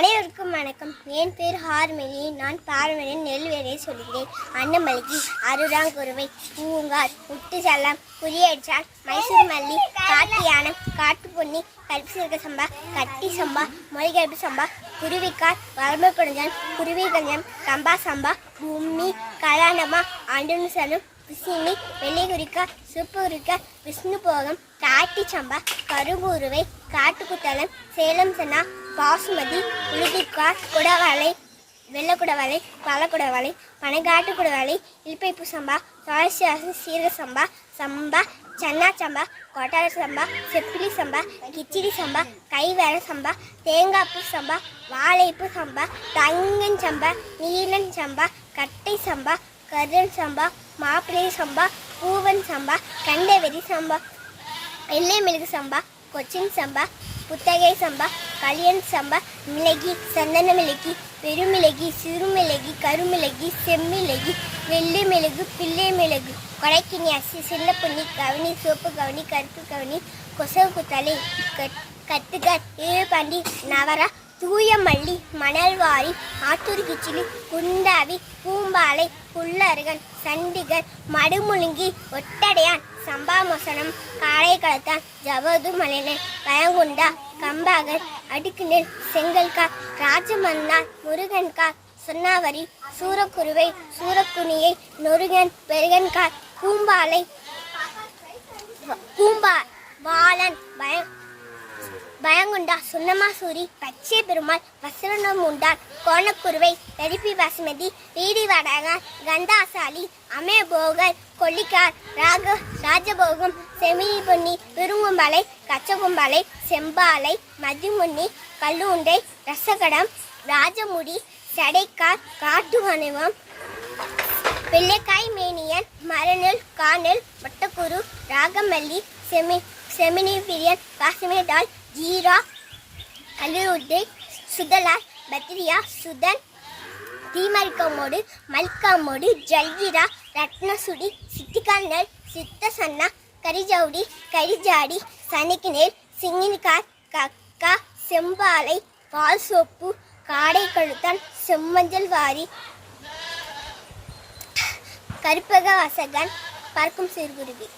அனைவருக்கும் வணக்கம். என் பேர் ஹார்மெலி நான் பாரம்பரியம் நெல்வேலியை சொல்கிறேன். அன்னமல்லிகை அருராங்குருவை பூங்கார் முட்டு செல்லம் புரியடிச்சான் மைசூர் மல்லி காட்டியானம் காட்டு பொன்னி கருப்பு சிறுக சம்பா கட்டி சம்பா மொழிகருப்பு சம்பா குருவிக்கார் வளர்மை குழஞ்சான் குருவி கஞ்சம் கம்பா சம்பா பூமி கலாண்டமா ஆண்டுன்னு செல்லும் பிசினி வெள்ளை சுப்பு விஷ்ணு போகம் காட்டி சம்பா கரும்புருவை காட்டுக்குத்தலம் சேலம் சென்னா பாசுமதி உளுதிக்கா குடவாளை வெள்ளக்குடவாலை பழக்குடவாலை பனைக்காட்டு குடவாலை இல்பைப்பு சம்பா துளசியாசம் சீரக சம்பா சம்பா சன்னா சம்பா கொட்டார சம்பா செப்பிலி சம்பா கிச்சிடி சம்பா கைவேல சம்பா தேங்காய்ப்பு சம்பா வாழைப்பு சம்பா தங்கன் சம்பா நீலன் சம்பா கட்டை சம்பா கருடன் சம்பா மாப்பிள்ளை சம்பா பூவன் சம்பா கண்டவெறி சம்பா எல்லை மிளகு சம்பா கொச்சின் சம்பா புத்தகை சம்பா கலியன் சம்பா மிளகி சந்தன மிளகி பெருமிளகி சிறுமிளகி கருமிளகி செம்மிளகி வெள்ளை மிளகு பிள்ளை மிளகு கொடைக்கினி அரிசி சின்ன கவனி சோப்பு கவனி கருப்பு கவனி கொசவு குத்தலை கத்துக்கார் ஈழப்பாண்டி நவரா தூய மல்லி மணல்வாரி ஆத்தூர் கிச்சிலி குண்டாவி பூம்பாலை புல்லருகன் சண்டிகர் மடுமுழுங்கி ஒட்டடையான் சம்பாமோசனம் காளை கலத்தான் ஜவது மலைநெல் பயங்குண்டா கம்பாகர் அடுக்குநெல் செங்கல்கா ராஜமன்னார் முருகன்கார் சொன்னாவரி சூரக்குருவை சூரக்குனியை நொருகன் பெருகன்கார் பூம்பாலை பூம்பா வாழன் பய பயங்குண்டா சுண்ணமாசூரி பச்சை பெருமாள் வசரணம் உண்டான் கோணக்குருவை தரிப்பி பாசுமதி வீடி வடகார் கந்தாசாலி அமேபோகர் கொல்லிக்கார் ராக ராஜபோகம் செமினி பொன்னி விருங்கும்பாலை கச்சகும்பாலை செம்பாலை மதிமுன்னி கல்லுண்டை ரசகடம் ராஜமுடி சடைக்கார் காட்டுவனுவம் வெள்ளைக்காய் மேனியன் மரநெல் காணல் வட்டக்குரு ராகமல்லி செமி செமினி பிரியன் காஷ்மீர் டால் ஜீரா அலிருட்டை சுதலால் பத்ரியா சுதன் தீமரிக்கமோடு மல்காமோடு ஜல்ஜிரா ரத்னசுடி சித்திகாந்தல் சித்த சன்னா கரிஜவுடி கரிஜாடி சனிக்கினேல் சிங்கினிக்கார் கக்கா செம்பாலை பால் சோப்பு காடை கழுத்தான் செம்மஞ்சள் வாரி கருப்பக வசகன் பறக்கும் சிறுகுருவி.